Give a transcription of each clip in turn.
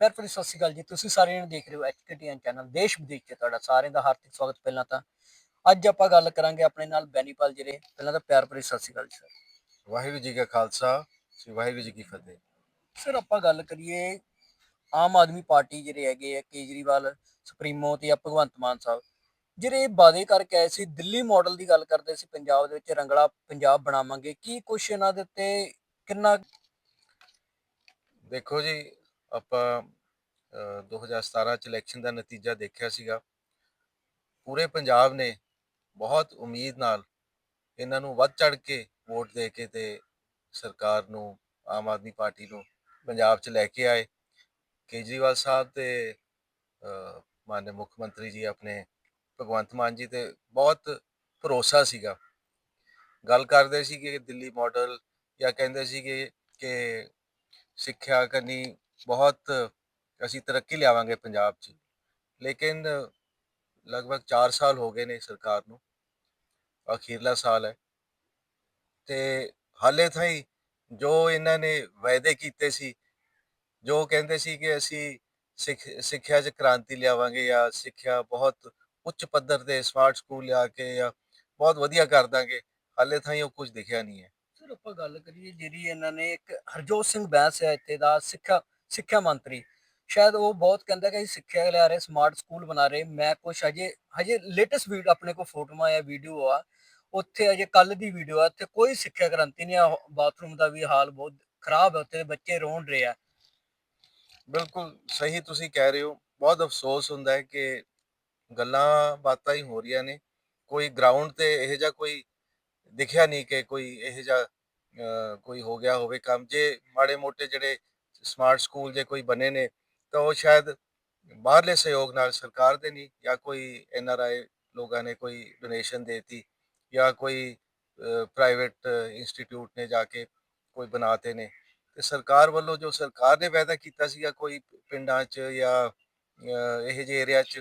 ਪਿਆਰ ਭਰੀ ਸਤਿ ਸ਼੍ਰੀ ਅਕਾਲ ਜੀ। ਤੁਸੀਂ ਸਾਰਿਆਂ ਨੂੰ ਦੇਖ ਰਹੇ ਹੋ ਐਚਕੇਟੀਐਨ ਚੈਨਲ ਦੇਸ਼ ਵਿਦੇਸ਼ 'ਚ ਤੁਹਾਡਾ ਸਾਰਿਆਂ ਦਾ ਹਾਰਦਿਕ ਸਵਾਗਤ। ਪਹਿਲਾਂ ਤਾਂ ਅੱਜ ਆਪਾਂ ਗੱਲ ਕਰਾਂਗੇ ਆਪਣੇ ਨਾਲ ਬੈਨੀਪਾਲ ਜਿਹੜੇ ਪਹਿਲਾਂ ਤਾਂ ਪਿਆਰ ਭਰੀ ਸਤਿ ਸ਼੍ਰੀ ਅਕਾਲ ਜੀ ਸਰ ਵਾਹਿਗੁਰੂ ਜੀ ਕਾ ਖਾਲਸਾ ਸ੍ਰੀ ਵਾਹਿਗੁਰੂ ਜੀ ਕੀ ਫਤਿਹ। ਸਰ ਆਪਾਂ ਗੱਲ ਕਰੀਏ ਆਮ ਆਦਮੀ ਪਾਰਟੀ ਜਿਹੜੇ ਹੈਗੇ ਆ ਕੇਜਰੀਵਾਲ ਸੁਪਰੀਮੋ ਤੇ ਆ ਭਗਵੰਤ ਮਾਨ ਸਾਹਿਬ ਜਿਹੜੇ ਵਾਅਦੇ ਕਰਕੇ ਆਏ ਸੀ ਦਿੱਲੀ ਮਾਡਲ ਦੀ ਗੱਲ ਕਰਦੇ ਸੀ ਪੰਜਾਬ ਦੇ ਵਿੱਚ ਰੰਗਲਾ ਪੰਜਾਬ ਬਣਾਵਾਂਗੇ। ਕੀ ਕੁਛ ਇਹਨਾਂ ਦੇ ਉੱਤੇ ਕਿੰਨਾ ਦੇਖੋ ਜੀ ਆਪਾਂ ਅਹ, 2017 ਚ ਇਲੈਕਸ਼ਨ ਦਾ ਨਤੀਜਾ ਦੇਖਿਆ ਸੀਗਾ। ਪੂਰੇ ਪੰਜਾਬ ਨੇ ਬਹੁਤ ਉਮੀਦ ਨਾਲ ਇਹਨਾਂ ਨੂੰ ਵੱਧ ਚੜ ਕੇ ਵੋਟ ਦੇ ਕੇ ਤੇ ਸਰਕਾਰ ਨੂੰ ਆਮ ਆਦਮੀ ਪਾਰਟੀ ਨੂੰ ਪੰਜਾਬ ਚ ਲੈ ਕੇ ਆਏ। ਕੇਜਰੀਵਾਲ ਸਾਹਿਬ ਤੇ ਅਹ, ਮਾਨਯ ਮੁੱਖ ਮੰਤਰੀ ਜੀ ਆਪਣੇ ਭਗਵੰਤ ਮਾਨ ਜੀ ਤੇ ਬਹੁਤ ਭਰੋਸਾ ਸੀਗਾ। ਗੱਲ ਕਰਦੇ ਸੀ ਕਿ ਦਿੱਲੀ ਮਾਡਲ ਜਾਂ ਕਹਿੰਦੇ ਸੀ ਕਿ ਕਿ ਸਿੱਖਿਆ ਕਰਨੀ ਬਹੁਤ ਅਸੀਂ ਤਰੱਕੀ ਲਿਆਵਾਂਗੇ ਪੰਜਾਬ 'ਚ। ਲੇਕਿਨ ਲਗਭਗ 4 ਸਾਲ ਹੋ ਗਏ ਨੇ ਸਰਕਾਰ ਨੂੰ। ਅਖੀਰਲਾ ਸਾਲ ਹੈ। ਤੇ ਹਾਲੇ ਤਾਈਂ ਜੋ ਇਹਨਾਂ ਨੇ ਵਾਅਦੇ ਕੀਤੇ ਸੀ, ਜੋ ਕਹਿੰਦੇ ਸੀ ਕਿ ਅਸੀਂ ਸਿੱਖ, ਸਿੱਖਿਆ 'ਚ ਕ੍ਰਾਂਤੀ ਲਿਆਵਾਂਗੇ ਜਾਂ ਸਿੱਖਿਆ ਬਹੁਤ ਉੱਚ ਪੱਧਰ ਤੇ ਸਮਾਰਟ ਸਕੂਲ ਲਿਆ ਕੇ ਜਾਂ ਬਹੁਤ ਵਧੀਆ ਕਰ ਦਾਂਗੇ, ਹਾਲੇ ਤਾਈਂ ਉਹ ਕੁਝ ਦਿਖਿਆ ਨਹੀਂ ਹੈ। ਸਰ ਆਪਾਂ ਗੱਲ ਕਰੀਏ ਜਿਹੜੀ ਇਹਨਾਂ ਨੇ ਇੱਕ ਹਰਜੋਤ ਸਿੰਘ ਬੈਂਸ ਹੈ ਇੱਥੇ ਦਾ ਸਿੱਖਿਆ ਸਿੱਖਿਆ ਮੰਤਰੀ। ਸ਼ਾਇਦ ਉਹ ਬਹੁਤ ਕਹਿੰਦਾ ਕਿ ਸਿੱਖਿਆ ਲਿਆ ਰਹੇ ਸਮਾਰਟ ਸਕੂਲ ਬਣਾ ਰਹੇ। ਮੈਂ ਕੁਛ ਹਜੇ ਹਜੇ ਲੇਟੈਸਟ ਵੀਡੀਓ ਆਪਣੇ ਕੋਲ ਫੋਟੋਆਂ ਆ ਵੀਡੀਓ ਆ। ਉੱਥੇ ਅਜੇ ਕੱਲ ਦੀ ਵੀਡੀਓ ਆ। ਉੱਥੇ ਕੋਈ ਸਿੱਖਿਆ ਕ੍ਰਾਂਤੀ ਨਹੀਂ ਆ। ਬਾਥਰੂਮ ਦਾ ਵੀ ਹਾਲ ਬਹੁਤ ਖਰਾਬ ਹੈ। ਉੱਥੇ ਬੱਚੇ ਰੋਣ ਰਹੇ ਆ। ਬਿਲਕੁਲ ਸਹੀ ਤੁਸੀਂ ਕਹਿ ਰਹੇ ਹੋ। ਬਹੁਤ ਅਫਸੋਸ ਹੁੰਦਾ ਹੈ ਕਿ ਗੱਲਾਂ, ਬਾਤਾਂ ਹੀ ਹੋ ਰਹੀਆਂ ਨੇ। ਕੋਈ ਗਰਾਊਂਡ ਤੇ ਇਹ ਜਿਹਾ ਕੋਈ ਦਿਖਿਆ ਨਹੀਂ ਕਿ ਕੋਈ ਇਹੋ ਜਿਹਾ ਕੋਈ ਹੋ ਗਿਆ ਹੋਵੇ ਕੰਮ। ਜੇ ਮਾੜੇ ਮੋਟੇ ਜਿਹੜੇ ਸਮਾਰਟ ਸਕੂਲ ਜੇ ਕੋਈ ਬਣੇ ਨੇ ਤਾਂ ਉਹ ਸ਼ਾਇਦ ਬਾਹਰਲੇ ਸਹਿਯੋਗ ਨਾਲ ਸਰਕਾਰ ਦੇ ਨਹੀਂ ਜਾਂ ਕੋਈ ਐਨ ਆਰ ਆਈ ਲੋਕਾਂ ਨੇ ਕੋਈ ਡੋਨੇਸ਼ਨ ਦੇਤੀ ਜਾਂ ਕੋਈ ਪ੍ਰਾਈਵੇਟ ਇੰਸਟੀਚਿਊਟ ਨੇ ਜਾ ਕੇ ਕੋਈ ਬਣਾਤੇ ਨੇ। ਤੇ ਸਰਕਾਰ ਵੱਲੋਂ ਜੋ ਸਰਕਾਰ ਨੇ ਵਾਅਦਾ ਕੀਤਾ ਸੀਗਾ ਕੋਈ ਪਿੰਡਾਂ 'ਚ ਜਾਂ ਅਹ, ਇਹੋ ਜਿਹੇ ਏਰੀਆ 'ਚ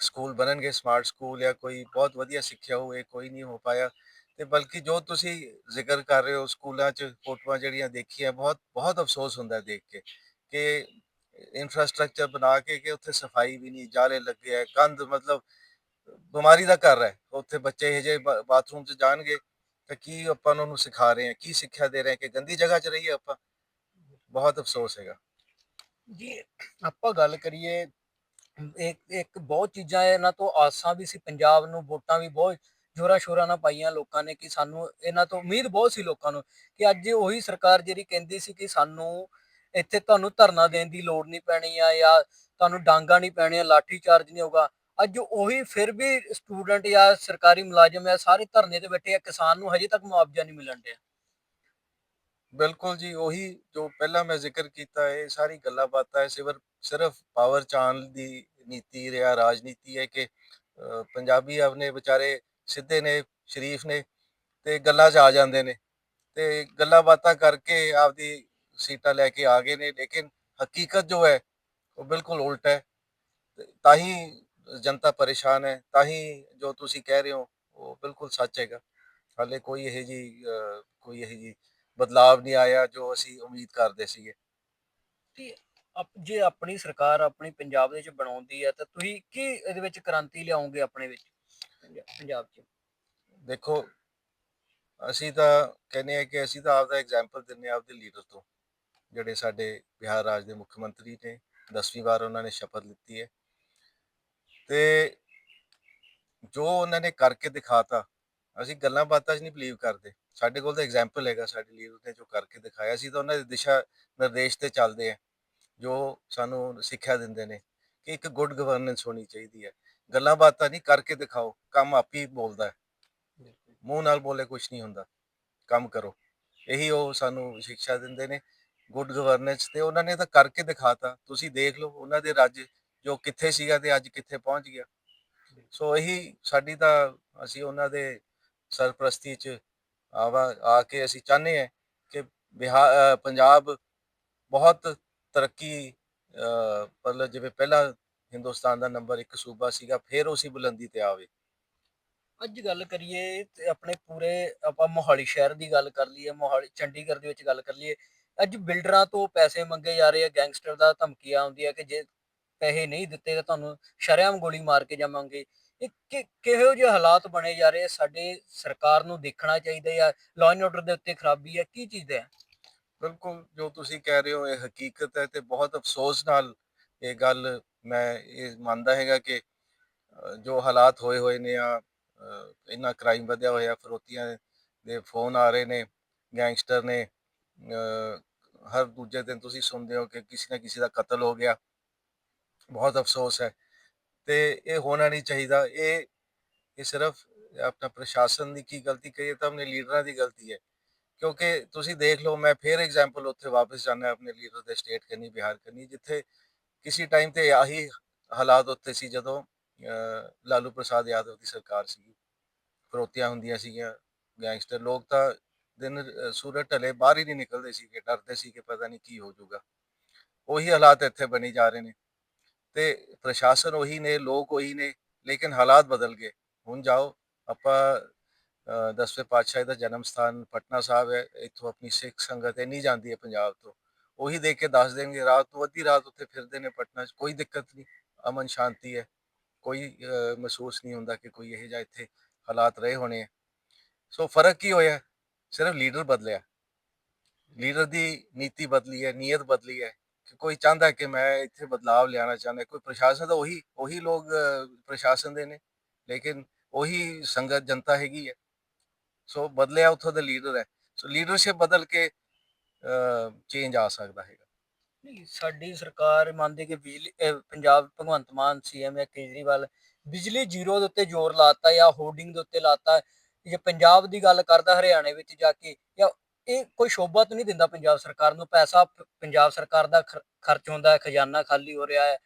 ਸਕੂਲ ਬਣਨਗੇ ਸਮਾਰਟ ਸਕੂਲ ਜਾਂ ਕੋਈ ਬਹੁਤ ਵਧੀਆ ਸਿੱਖਿਆ ਹੋਵੇ ਕੋਈ ਨਹੀਂ ਹੋ ਪਾਇਆ ਤੇ ਬਲਕਿ ਜੋ ਤੁਸੀਂ ਜ਼ਿਕਰ ਕਰ ਰਹੇ ਹੋ ਸਕੂਲਾਂ 'ਚ ਫੋਟੋਆਂ ਜਿਹੜੀਆਂ ਦੇਖੀਆਂ, ਬਹੁਤ ਬਹੁਤ ਅਫਸੋਸ ਹੁੰਦਾ ਦੇਖ ਕੇ ਕਿ ਇਨਫਰਾਸਟ੍ਰਕਚਰ ਬਣਾ ਕੇ ਕਿ ਉੱਥੇ ਸਫ਼ਾਈ ਵੀ ਨਹੀਂ, ਜਾਲੇ ਲੱਗੇ ਹੈ ਕੰਧ ਮਤਲਬ ਬਿਮਾਰੀ ਦਾ ਘਰ ਹੈ, ਉੱਥੇ ਬੱਚੇ ਇਹ ਜੇ ਬਾਥਰੂਮ 'ਚ ਜਾਣਗੇ ਤਾਂ ਕੀ ਆਪਾਂ ਉਹਨਾਂ ਨੂੰ ਸਿਖਾ ਰਹੇ ਹਾਂ ਕੀ ਸਿੱਖਿਆ ਦੇ ਰਹੇ ਹਾਂ ਕਿ ਗੰਦੀ ਜਗ੍ਹਾ 'ਚ ਰਹੀਏ ਆਪਾਂ? ਬਹੁਤ ਅਫਸੋਸ ਹੈਗਾ। ਜੀ, ਆਪਾਂ ਗੱਲ ਕਰੀਏ, ਇੱਕ ਇੱਕ ਬਹੁਤ ਚੀਜ਼ਾਂ ਇਹਨਾਂ ਤੋਂ ਆਸਾਂ ਵੀ ਸੀ, ਪੰਜਾਬ ਨੂੰ ਵੋਟਾਂ ਵੀ ਬਹੁਤ ਜੋਰਾਂ ਸ਼ੋਰਾਂ ਨਾਲ ਪਾਈਆਂ ਲੋਕਾਂ ਨੇ ਕਿ ਸਾਨੂੰ ਇਹਨਾਂ ਤੋਂ ਉਮੀਦ ਬਹੁਤ ਸੀ ਲੋਕਾਂ ਨੂੰ ਕਿ ਅੱਜ ਉਹੀ ਸਰਕਾਰ ਜਿਹੜੀ ਕਹਿੰਦੀ ਸੀ ਕਿ ਸਾਨੂੰ ਇੱਥੇ ਤੁਹਾਨੂੰ ਧਰਨਾ ਦੇਣ ਦੀ ਲੋੜ ਨਹੀਂ ਪੈਣੀ ਆ ਜਾਂ ਤੁਹਾਨੂੰ ਡਾਂਗਾ ਨਹੀਂ ਪੈਣੀਆਂ, ਲਾਠੀ ਚਾਰਜ ਨਹੀਂ ਹੋਗਾ ਅੱਜ ਉਹੀ ਫਿਰ ਵੀ ਸਟੂਡੈਂਟ ਜਾਂ ਸਰਕਾਰੀ ਮੁਲਾਜ਼ਮ ਆ, ਸਾਰੇ ਧਰਨੇ ਤੇ ਬੈਠੇ ਆ, ਕਿਸਾਨ ਨੂੰ ਹਜੇ ਤੱਕ ਮੁਆਵਜ਼ਾ ਨਹੀਂ ਮਿਲਣ ਡਿਆ। ਬਿਲਕੁਲ ਜੀ, ਉਹੀ ਜੋ ਪਹਿਲਾਂ ਮੈਂ ਜ਼ਿਕਰ ਕੀਤਾ, ਇਹ ਸਾਰੀ ਗੱਲਾਂ ਬਾਤਾਂ ਹੈ ਸਿਰਫ ਸਿਰਫ ਪਾਵਰ ਚਾਣ ਦੀ ਨੀਤੀ ਰਿਹਾ, ਰਾਜਨੀਤੀ ਹੈ ਕਿ ਪੰਜਾਬੀ ਆਪਣੇ ਵਿਚਾਰੇ ਸਿੱਧੇ ਨੇ, ਸ਼ਰੀਫ ਨੇ ਤੇ ਗੱਲਾਂ 'ਚ ਆ ਜਾਂਦੇ ਨੇ। ਤੇ ਗੱਲਾਂ ਬਾਤਾਂ ਕਰਕੇ ਆਪਦੀ ਸੀਟਾਂ ਲੈ ਕੇ ਆ ਗਏ ਨੇ, ਲੇਕਿਨ ਹਕੀਕਤ ਜੋ ਹੈ ਉਹ ਬਿਲਕੁਲ ਉਲਟ ਹੈ। ਤਾਂ ਹੀ ਜਨਤਾ ਪਰੇਸ਼ਾਨ ਹੈ, ਤਾਂ ਹੀ ਜੋ ਤੁਸੀਂ ਕਹਿ ਰਹੇ ਹੋ ਉਹ ਬਿਲਕੁਲ ਸੱਚ ਹੈਗਾ। ਹਾਲੇ ਕੋਈ ਇਹ ਜੀ ਕੋਈ ਇਹ ਜੀ ਬਦਲਾਵ ਨਹੀਂ ਆਇਆ ਜੋ ਅਸੀਂ ਉਮੀਦ ਕਰਦੇ ਸੀਗੇ। ਤੇ ਜੇ ਆਪਣੀ ਸਰਕਾਰ ਆਪਣੀ ਪੰਜਾਬ ਦੇ ਵਿੱਚ ਬਣਾਉਂਦੀ ਹੈ ਤਾਂ ਤੁਸੀਂ ਕੀ ਇਹਦੇ ਵਿੱਚ ਕ੍ਰਾਂਤੀ ਲਿਆਉਂਗੇ ਆਪਣੇ ਵਿੱਚ? ਪੰਜਾਬ 'ਚ। ਦੇਖੋ, ਅਸੀਂ ਤਾਂ ਕਹਿੰਦੇ ਆ ਕਿ ਅਸੀਂ ਤਾਂ ਆਪਦਾ ਐਗਜ਼ਾਮਪਲ ਦਿੰਨੇ ਆ ਆਪਦੇ ਲੀਡਰ ਤੋਂ, ਜਿਹੜੇ ਸਾਡੇ ਬਿਹਾਰ ਰਾਜ ਦੇ ਮੁੱਖ ਮੰਤਰੀ ਨੇ 10ਵੀਂ ਵਾਰ ਉਹਨਾਂ ਨੇ ਸ਼ਪਥ ਲਿੱਤੀ ਹੈ। ਤੇ ਜੋ ਉਹਨਾਂ ਨੇ ਕਰਕੇ ਦਿਖਾਤਾ, ਅਸੀਂ ਗੱਲਾਂ ਬਾਤਾਂ 'ਚ ਨਹੀਂ ਬਲੀਵ ਕਰਦੇ। ਸਾਡੇ ਕੋਲ ਤਾਂ ਐਗਜ਼ਾਮਪਲ ਹੈਗਾ, ਸਾਡੇ ਲੀਡਰ ਨੇ ਜੋ ਕਰਕੇ ਦਿਖਾਇਆ ਸੀ ਤਾਂ ਉਹਨਾਂ ਦੇ ਦਿਸ਼ਾ ਨਿਰਦੇਸ਼ ਤੇ ਚੱਲਦੇ ਆ ਜੋ ਸਾਨੂੰ ਸਿੱਖਿਆ ਦਿੰਦੇ ਨੇ ਕਿ ਇੱਕ ਗੁੱਡ ਗਵਰਨੈਂਸ ਹੋਣੀ ਚਾਹੀਦੀ ਹੈ। ਗੱਲਾਂ ਬਾਤਾਂ ਨਹੀਂ ਕਰਕੇ ਦਿਖਾਓ ਕੰਮ ਆਪੀ ਬੋਲਦਾ ਹੈ। ਮੂੰਹ ਨਾਲ ਬੋਲੇ ਕੁਝ ਨਹੀਂ ਹੁੰਦਾ। ਕੰਮ ਕਰੋ। ਇਹੀ ਉਹ ਸਾਨੂੰ ਸਿੱਖਿਆ ਦਿੰਦੇ ਨੇ ਗੁੱਡ ਗਵਰਨੈਂਸ ਤੇ ਉਹਨਾਂ ਨੇ ਤਾਂ ਕਰਕੇ ਦਿਖਾਤਾ। ਤੁਸੀਂ ਦੇਖ ਲਓ ਉਹਨਾਂ ਦੇ ਰਾਜ ਜੋ ਕਿੱਥੇ ਸੀਗਾ ਤੇ ਅੱਜ ਕਿੱਥੇ ਪਹੁੰਚ ਗਿਆ। ਸੋ ਇਹੀ ਸਾਡੀ ਤਾਂ ਅਸੀਂ ਉਹਨਾਂ ਦੇ ਸਰਪ੍ਰਸਤੀ ਚ ਆਵਾ ਆ ਕੇ ਅਸੀਂ ਚਾਹੁੰਦੇ ਹਾਂ ਕਿ ਬਿਹਾਰ ਪੰਜਾਬ ਬਹੁਤ ਤਰੱਕੀ ਮਤਲਬ ਜਿਵੇਂ ਪਹਿਲਾਂ ਹਿੰਦੁਸਤਾਨ ਦਾ ਨੰਬਰ 1 ਸੂਬਾ ਸੀਗਾ, ਫਿਰ ਉਸੇ ਬੁਲੰਦੀ ਤੇ ਆਵੇ। ਅੱਜ ਗੱਲ ਕਰੀਏ ਤੇ ਆਪਣੇ ਪੂਰੇ ਆਪਾਂ ਮੋਹਾਲੀ ਸ਼ਹਿਰ ਦੀ ਗੱਲ ਕਰ ਲਈਏ, ਮੋਹਾਲੀ ਚੰਡੀਗੜ੍ਹ ਦੇ ਵਿੱਚ ਗੱਲ ਕਰ ਲਈਏ, ਅੱਜ ਬਿਲਡਰਾਂ ਤੋਂ ਪੈਸੇ ਮੰਗੇ ਜਾ ਰਹੇ ਆ, ਗੈਂਗਸਟਰ ਦਾ ਧਮਕੀਆਂ ਆਉਂਦੀਆਂ ਕਿ ਜੇ ਪੈਸੇ ਨਹੀਂ ਦਿੱਤੇ ਤਾਂ ਤੁਹਾਨੂੰ ਸ਼ਰੇਆਮ ਗੋਲੀ ਮਾਰ ਕੇ ਜਾਵਾਂਗੇ। ਇਹ ਕਿਹੋ ਜਿਹੇ ਹਾਲਾਤ ਬਣੇ ਜਾ ਰਹੇ ਆ? ਸਾਡੇ ਸਰਕਾਰ ਨੂੰ ਦੇਖਣਾ ਚਾਹੀਦਾ ਜਾਂ ਲਾਅ ਐਂਡ ਆਰਡਰ ਦੇ ਉੱਤੇ ਖਰਾਬੀ ਹੈ ਕੀ ਚੀਜ਼ ਹੈ ਬਿਲਕੁਲ, ਜੋ ਤੁਸੀਂ ਕਹਿ ਰਹੇ ਹੋ, ਇਹ ਹਕੀਕਤ ਹੈ ਤੇ ਬਹੁਤ ਅਫਸੋਸ ਨਾਲ ਇਹ ਗੱਲ ਮੈਂ ਇਹ ਮੰਨਦਾ ਹੈਗਾ ਕਿ ਜੋ ਹਾਲਾਤ ਹੋਏ ਹੋਏ ਨੇ ਆ ਇੰਨਾ ਕ੍ਰਾਈਮ ਵਧਿਆ ਹੋਇਆ, ਫਰੋਤੀਆਂ ਦੇ ਫੋਨ ਆ ਰਹੇ ਨੇ ਗੈਂਗਸਟਰ ਨੇ ਹਰ ਦੂਜੇ ਦਿਨ ਤੁਸੀਂ ਸੁਣਦੇ ਹੋ ਕਿ ਕਿਸੇ ਨਾ ਕਿਸੇ ਦਾ ਕਤਲ ਹੋ ਗਿਆ। ਬਹੁਤ ਅਫਸੋਸ ਹੈ। ਤੇ ਇਹ ਹੋਣਾ ਨਹੀਂ ਚਾਹੀਦਾ। ਇਹ ਇਹ ਸਿਰਫ ਆਪਣਾ ਪ੍ਰਸ਼ਾਸਨ ਦੀ ਕੀ ਗਲਤੀ ਕਹੀਏ ਤਾਂ ਆਪਣੇ ਲੀਡਰਾਂ ਦੀ ਗਲਤੀ ਹੈ। ਕਿਉਂਕਿ ਤੁਸੀਂ ਦੇਖ ਲਓ, ਮੈਂ ਫੇਰ ਐਗਜ਼ਾਮਪਲ ਉੱਥੇ ਵਾਪਸ ਜਾਣਾ ਆਪਣੇ ਲੀਡਰ ਦੇ ਸਟੇਟ ਕਰਨੀ, ਬਿਹਾਰ ਕਰਨੀ, ਜਿੱਥੇ ਕਿਸੇ ਟਾਈਮ ਤੇ ਆਹੀ ਹਾਲਾਤ ਉੱਥੇ ਸੀ ਜਦੋਂ ਲਾਲੂ ਪ੍ਰਸਾਦ ਯਾਦਵ ਦੀ ਸਰਕਾਰ ਸੀ ਫਰੋਤੀਆਂ ਹੁੰਦੀਆਂ ਸੀਗੀਆਂ ਗੈਂਗਸਟਰ ਲੋਕ ਤਾਂ ਦਿਨ ਸੂਰਜ ਢਲੇ, ਬਾਹਰ ਹੀ ਨਹੀਂ ਨਿਕਲਦੇ ਸੀਗੇ, ਡਰਦੇ ਸੀ ਕਿ ਪਤਾ ਨਹੀਂ ਕੀ ਹੋ ਜਾਊਗਾ। ਉਹੀ ਹਾਲਾਤ ਇੱਥੇ ਬਣੀ ਜਾ ਰਹੇ ਨੇ। ਤੇ ਪ੍ਰਸ਼ਾਸਨ ਉਹੀ ਨੇ, ਲੋਕ ਉਹੀ ਨੇ, ਲੇਕਿਨ ਹਾਲਾਤ ਬਦਲ ਗਏ। ਹੁਣ ਜਾਓ, ਆਪਾਂ ਦਸਵੇਂ ਪਾਤਸ਼ਾਹ ਦਾ ਜਨਮ ਸਥਾਨ ਪਟਨਾ ਸਾਹਿਬ ਹੈ। ਇੱਥੋਂ ਆਪਣੀ ਸਿੱਖ ਸੰਗਤ ਇੰਨੀ ਜਾਂਦੀ ਹੈ ਪੰਜਾਬ ਤੋਂ। ਉਹੀ ਦੇਖ ਕੇ ਦੱਸ ਦੇਣਗੇ, ਰਾਤ ਤੋਂ ਅੱਧੀ ਰਾਤ ਉੱਥੇ ਫਿਰਦੇ ਨੇ ਪਟਨਾ 'ਚ, ਕੋਈ ਦਿੱਕਤ ਨਹੀਂ, ਅਮਨ ਸ਼ਾਂਤੀ ਹੈ। ਕੋਈ ਮਹਿਸੂਸ ਨਹੀਂ ਹੁੰਦਾ ਕਿ ਕੋਈ ਇਹੋ ਜਿਹਾ ਇੱਥੇ ਹਾਲਾਤ ਰਹੇ ਹੋਣੇ ਆ। ਸੋ ਫ਼ਰਕ ਕੀ ਹੋਇਆ? ਸਿਰਫ ਲੀਡਰ ਬਦਲਿਆ। ਲੀਡਰ ਦੀ ਨੀਤੀ ਬਦਲੀ ਹੈ, ਨੀਅਤ ਬਦਲੀ ਹੈ ਕਿ ਕੋਈ ਚਾਹੁੰਦਾ ਕਿ ਮੈਂ ਇੱਥੇ ਬਦਲਾਵ ਲਿਆਉਣਾ ਚਾਹੁੰਦਾ, ਕੋਈ ਪ੍ਰਸ਼ਾਸਨ ਤਾਂ ਉਹੀ ਉਹੀ ਲੋਕ ਪ੍ਰਸ਼ਾਸਨ ਦੇ ਨੇ, ਲੇਕਿਨ ਉਹੀ ਸੰਗਤ, ਜਨਤਾ ਹੈਗੀ ਹੈ। ਸੋ ਬਦਲਿਆ ਉੱਥੋਂ ਦਾ ਲੀਡਰ ਹੈ। ਸੋ ਲੀਡਰਸ਼ਿਪ ਬਦਲ ਕੇ ਚੇਂਜ ਆ ਸਕਦਾ ਹੈਗਾ। ਨਹੀਂ ਸਾਡੀ ਸਰਕਾਰ ਮੰਨਦੀ ਕਿ ਬਿਜਲੀ ਅਹ ਪੰਜਾਬ ਭਗਵੰਤ ਮਾਨ ਸੀਐਮ ਹੈ ਕੇਜਰੀਵਾਲ ਬਿਜਲੀ ਜ਼ੀਰੋ ਦੇ ਉੱਤੇ ਜ਼ੋਰ ਲਾਤਾ ਜਾਂ ਹੋਰਡਿੰਗ ਦੇ ਉੱਤੇ ਲਾਤਾ ਜੇ ਪੰਜਾਬ ਦੀ ਗੱਲ ਕਰਦਾ ਹਰਿਆਣੇ ਵਿੱਚ ਜਾ ਕੇ ਜਾਂ ਇਹ ਕੋਈ ਸ਼ੋਭਾ ਤਾਂ ਨਹੀਂ ਦਿੰਦਾ ਪੰਜਾਬ ਸਰਕਾਰ ਨੂੰ ਪੈਸਾ ਪ- ਪੰਜਾਬ ਸਰਕਾਰ ਦਾ ਖਰ- ਖਰਚ ਹੁੰਦਾ ਹੈ ਖਜ਼ਾਨਾ ਖਾਲੀ ਹੋ ਰਿਹਾ ਹੈ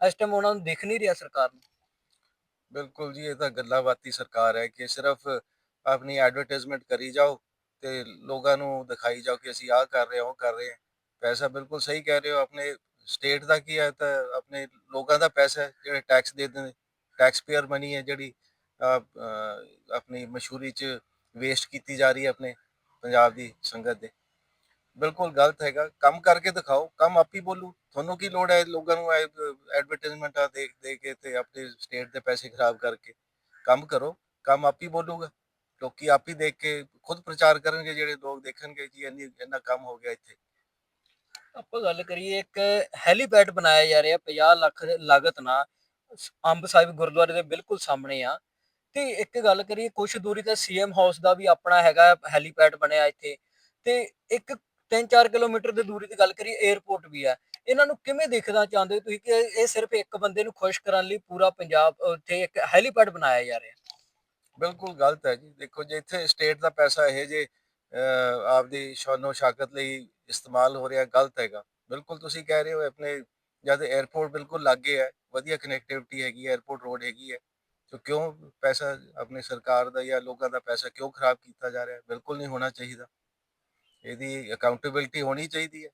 ਇਸ ਟਾਈਮ ਉਹਨਾਂ ਨੂੰ ਦਿਖ ਨਹੀਂ ਰਿਹਾ ਸਰਕਾਰ ਨੂੰ। ਬਿਲਕੁਲ ਜੀ ਇਹ ਤਾਂ ਗੱਲਾਂ ਬਾਤੀ ਸਰਕਾਰ ਹੈ ਕਿ ਸਿਰਫ ਆਪਣੀ ਐਡਵਰਟਾਈਜ਼ਮੈਂਟ ਕਰੀ ਜਾਓ ਤੇ ਲੋਕਾਂ ਨੂੰ ਦਿਖਾਈ ਜਾਓ ਕਿ ਅਸੀਂ ਆਹ ਕਰ ਰਹੇ ਹਾਂ, ਉਹ ਕਰ ਰਹੇ ਹਾਂ। ਪੈਸਾ ਬਿਲਕੁਲ ਸਹੀ ਕਹਿ ਰਹੇ ਹੋ, ਆਪਣੇ ਸਟੇਟ ਦਾ ਕੀ ਹੈ ਤਾਂ ਆਪਣੇ ਲੋਕਾਂ ਦਾ ਪੈਸਾ ਹੈ, ਜਿਹੜੇ ਟੈਕਸ ਦੇ ਦਿੰਦੇ ਟੈਕਸ ਪੇਅਰ ਮਨੀ ਹੈ ਜਿਹੜੀ ਆਪਣੀ ਮਸ਼ਹੂਰੀ ਚ ਵੇਸਟ ਕੀਤੀ ਜਾ ਰਹੀ ਹੈ ਆਪਣੇ ਪੰਜਾਬ ਦੀ ਸੰਗਤ ਦੇ। ਬਿਲਕੁਲ ਗਲਤ ਹੈਗਾ। ਕੰਮ ਕਰਕੇ ਦਿਖਾਓ, ਕੰਮ ਆਪ ਹੀ ਬੋਲੂ। ਤੁਹਾਨੂੰ ਕੀ ਲੋੜ ਹੈ ਲੋਕਾਂ ਨੂੰ ਐਡਵਰਟਾਈਜ਼ਮੈਂਟਾਂ ਦੇਖ ਦੇ ਕੇ ਤੇ ਆਪਣੇ ਸਟੇਟ ਦੇ ਪੈਸੇ ਖਰਾਬ ਕਰਕੇ। ਕੰਮ ਕਰੋ, ਕੰਮ ਆਪ ਹੀ ਬੋਲੂਗਾ। ਲੋਕੀ ਆਪ ਹੀ ਦੇਖ ਕੇ ਖੁਦ ਪ੍ਰਚਾਰ ਕਰਨਗੇ ਜਿਹੜੇ ਲੋਕ ਦੇਖਣਗੇ ਜੀ ਇੰਨੀ, ਇੰਨਾ ਕੰਮ ਹੋ ਗਿਆ ਇੱਥੇ। ਆਪਾਂ ਗੱਲ ਕਰੀਏ ਇੱਕ ਹੈਲੀਪੈਡ ਬਣਾਇਆ ਜਾ ਰਿਹਾ 50 ਲੱਖ ਲਾਗਤ ਨਾਲ। ਅੰਬ ਸਾਹਿਬ ਗੁਰਦੁਆਰੇ ਦੇ ਬਿਲਕੁਲ ਸਾਹਮਣੇ ਆ। ਤੇ ਇੱਕ ਗੱਲ ਕਰੀਏ, ਕੁਛ ਦੂਰੀ ਤੇ ਸੀਐਮ ਹਾਊਸ ਦਾ ਵੀ ਆਪਣਾ ਹੈਗਾ ਹੈਲੀਪੈਡ ਬਣਿਆ ਇੱਥੇ। ਤੇ ਇੱਕ 3-4 ਕਿਲੋਮੀਟਰ ਦੀ ਦੂਰੀ ਦੀ ਗੱਲ ਕਰੀਏ 에어ਪੋਰਟ ਵੀ ਆ। ਇਹਨਾਂ ਨੂੰ ਕਿਵੇਂ ਦੇਖਣਾ ਚਾਹੁੰਦੇ ਹੋ ਤੁਸੀਂ ਕਿ ਇਹ ਸਿਰਫ ਇੱਕ ਬੰਦੇ ਨੂੰ ਖੁਸ਼ ਕਰਨ ਲਈ ਪੂਰਾ ਪੰਜਾਬ ਉੱਥੇ ਇੱਕ ਹੈਲੀਪੈਡ ਬਣਾਇਆ ਜਾ ਰਿਹਾ? ਬਿਲਕੁਲ ਗਲਤ ਹੈ ਜੀ। ਦੇਖੋ ਜੇ ਇੱਥੇ ਸਟੇਟ ਦਾ ਪੈਸਾ ਇਹ ਜੇ ਆਪਦੀ ਸ਼ਾਨੋ ਸ਼ਾਕਤ ਲਈ ਇਸਤੇਮਾਲ ਹੋ ਰਿਹਾ, ਗਲਤ ਹੈਗਾ। ਬਿਲਕੁਲ ਤੁਸੀਂ ਕਹਿ ਰਹੇ ਹੋ ਆਪਣੇ, ਜਦ 에ਅਰਪੋਰਟ ਬਿਲਕੁਲ ਲਾਗੇ ਹੈ, ਵਧੀਆ ਕਨੈਕਟੀਵਿਟੀ ਹੈਗੀ ਹੈ 에ਅਰਪੋਰਟ ਰੋਡ ਹੈਗੀ ਹੈ, ਤਾਂ ਕਿਉਂ ਪੈਸਾ ਆਪਣੀ ਸਰਕਾਰ ਦਾ ਜਾਂ ਲੋਕਾਂ ਦਾ ਪੈਸਾ ਕਿਉਂ ਖਰਾਬ ਕੀਤਾ ਜਾ ਰਿਹਾ? ਬਿਲਕੁਲ ਨਹੀਂ ਹੋਣਾ ਚਾਹੀਦਾ। ਇਹਦੀ ਅਕਾਊਂਟੇਬਿਲਟੀ ਹੋਣੀ ਚਾਹੀਦੀ ਹੈ।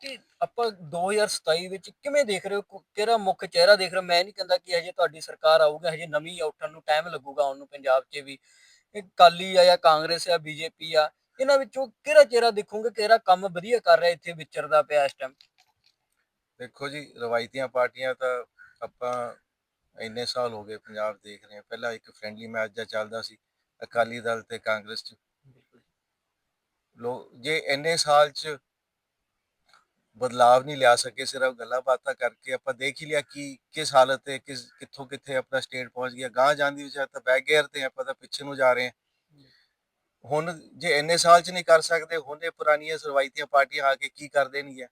ਕਿ ਆਪਾਂ 2027 ਵਿੱਚ ਕਿਵੇਂ ਦੇਖ ਰਹੇ ਹੋ? ਕੋ- ਕਿਹੜਾ ਮੁੱਖ ਚਿਹਰਾ ਦੇਖ ਰਹੇ ਹੋ? ਮੈਂ ਨਹੀਂ ਕਹਿੰਦਾ ਕਿ ਹਜੇ ਤੁਹਾਡੀ ਸਰਕਾਰ ਆਊਗੀ ਹਜੇ ਨਵੀਂ ਉੱਠਣ ਨੂੰ ਟਾਈਮ ਲੱਗੂਗਾ ਉਹਨੂੰ ਪੰਜਾਬ 'ਚ ਵੀ। ਇਹ ਕਾਲੀ ਆ ਜਾਂ ਕਾਂਗਰਸ ਆ ਬੀਜੇਪੀ ਆ ਇਹਨਾਂ ਵਿੱਚੋਂ ਕਿਹੜਾ ਚਿਹਰਾ ਦੇਖੋਗੇ? ਕਿਹੜਾ ਕੰਮ ਵਧੀਆ ਕਰ ਰਿਹਾ ਇੱਥੇ ਵਿਚਰਦਾ ਪਿਆ ਇਸ ਟਾਈਮ ਦੇਖੋ ਜੀ ਰਵਾਇਤੀਆਂ ਪਾਰਟੀਆਂ ਤਾਂ ਆਪਾਂ ਇੰਨੇ ਸਾਲ ਹੋ ਗਏ ਪੰਜਾਬ ਦੇਖ ਰਹੇ ਹਾਂ। ਪਹਿਲਾਂ ਇੱਕ ਫ੍ਰੈਂਡਲੀ ਮੈਚ ਜਿਹਾ ਚੱਲਦਾ ਸੀ ਅਕਾਲੀ ਦਲ ਤੇ ਕਾਂਗਰਸ ਚ। ਲੋ ਜੇ ਇੰਨੇ ਸਾਲ ਚ ਬਦਲਾਵ ਨਹੀਂ ਲਿਆ ਸਕੇ, ਸਿਰਫ ਗੱਲਾਂ ਬਾਤਾਂ ਕਰਕੇ ਆਪਾਂ ਦੇਖ ਹੀ ਲਿਆ ਕਿ ਕਿਸ ਹਾਲਤ ਤੇ, ਕਿਸ ਕਿੱਥੋਂ ਕਿੱਥੇ ਆਪਣਾ ਸਟੇਟ ਪਹੁੰਚ ਗਿਆ। ਗਾਂ ਜਾਂਦੀ ਵਿਚਾਰ ਤਾਂ ਬੈਕ ਗੇਅਰ ਤੇ ਆਪਾਂ ਤਾਂ ਪਿੱਛੇ ਨੂੰ ਜਾ ਰਹੇ ਹਾਂ। ਹੁਣ ਜੇ ਇੰਨੇ ਸਾਲ ਚ ਨਹੀਂ ਕਰ ਸਕਦੇ, ਹੁਣ ਇਹ ਪੁਰਾਣੀਆਂ ਰਵਾਇਤੀਆਂ ਪਾਰਟੀਆਂ ਆ ਕੇ ਕੀ ਕਰ ਦੇਣਗੀਆਂ?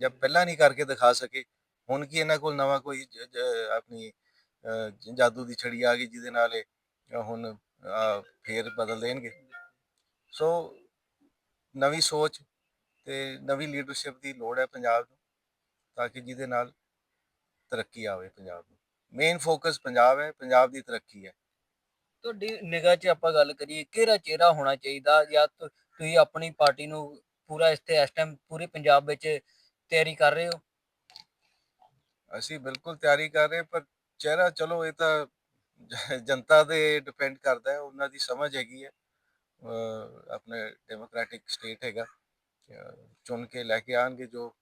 ਜਦ ਪਹਿਲਾਂ ਨਹੀਂ ਕਰਕੇ ਦਿਖਾ ਸਕੇ? ਹੁਣ ਕੀ ਇਹਨਾਂ ਕੋਲ ਨਵਾਂ ਕੋਈ ਆਪਣੀ ਜਾਦੂ ਦੀ ਛੜੀ ਆ ਗਈ ਜਿਹਦੇ ਨਾਲ ਇਹ ਹੁਣ ਫੇਰ ਬਦਲ ਦੇਣਗੇ? ਸੋ ਨਵੀਂ ਸੋਚ ਤੇ ਨਵੀਂ ਲੀਡਰਸ਼ਿਪ ਦੀ ਲੋੜ ਹੈ ਪੰਜਾਬ ਨੂੰ, ਤਾਂ ਕਿ ਜਿਹਦੇ ਨਾਲ ਤਰੱਕੀ ਆਵੇ ਪੰਜਾਬ ਨੂੰ। ਮੇਨ ਫੋਕਸ ਪੰਜਾਬ ਹੈ, ਪੰਜਾਬ ਦੀ ਤਰੱਕੀ ਹੈ। ਤੁਹਾਡੀ ਨਿਗਾਹ 'ਚ ਆਪਾਂ ਗੱਲ ਕਰੀਏ, ਕਿਹੜਾ ਚਿਹਰਾ ਹੋਣਾ ਚਾਹੀਦਾ ਜਾਂ ਤੁਸੀਂ ਆਪਣੀ ਪਾਰਟੀ ਨੂੰ ਪੂਰਾ ਇੱਥੇ ਇਸ ਟਾਈਮ ਪੂਰੇ ਪੰਜਾਬ ਵਿੱਚ ਤਿਆਰੀ ਕਰ ਰਹੇ ਹੋ? ਅਸੀਂ ਬਿਲਕੁਲ ਤਿਆਰੀ ਕਰ ਰਹੇ, ਪਰ ਚਿਹਰਾ ਚਲੋ ਇਹ ਤਾਂ ਜਨਤਾ ਤੇ ਡਿਪੈਂਡ ਕਰਦਾ ਹੈ, ਉਹਨਾਂ ਦੀ ਸਮਝ ਹੈਗੀ ਹੈ। ਆਪਣੇ ਡੈਮੋਕ੍ਰੈਟਿਕ ਸਟੇਟ ਹੈਗਾ। ਚੁਣ ਕੇ ਲੈ ਕੇ ਆਣਗੇ ਜੋ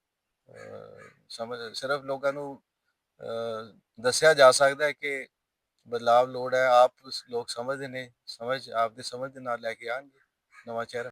ਸਮਝ, ਸਿਰਫ ਲੋਕਾਂ ਨੂੰ ਦੱਸਿਆ ਜਾ ਸਕਦਾ ਹੈ ਕਿ ਬਦਲਾਵ ਲੋੜ ਹੈ, ਆਪ ਲੋਕ ਸਮਝਦੇ ਨੇ, ਸਮਝ ਆਪ ਦੇ ਸਮਝ ਦੇ ਨਾਲ ਲੈ ਕੇ ਆਣਗੇ ਨਵਾਂ ਚਿਹਰਾ।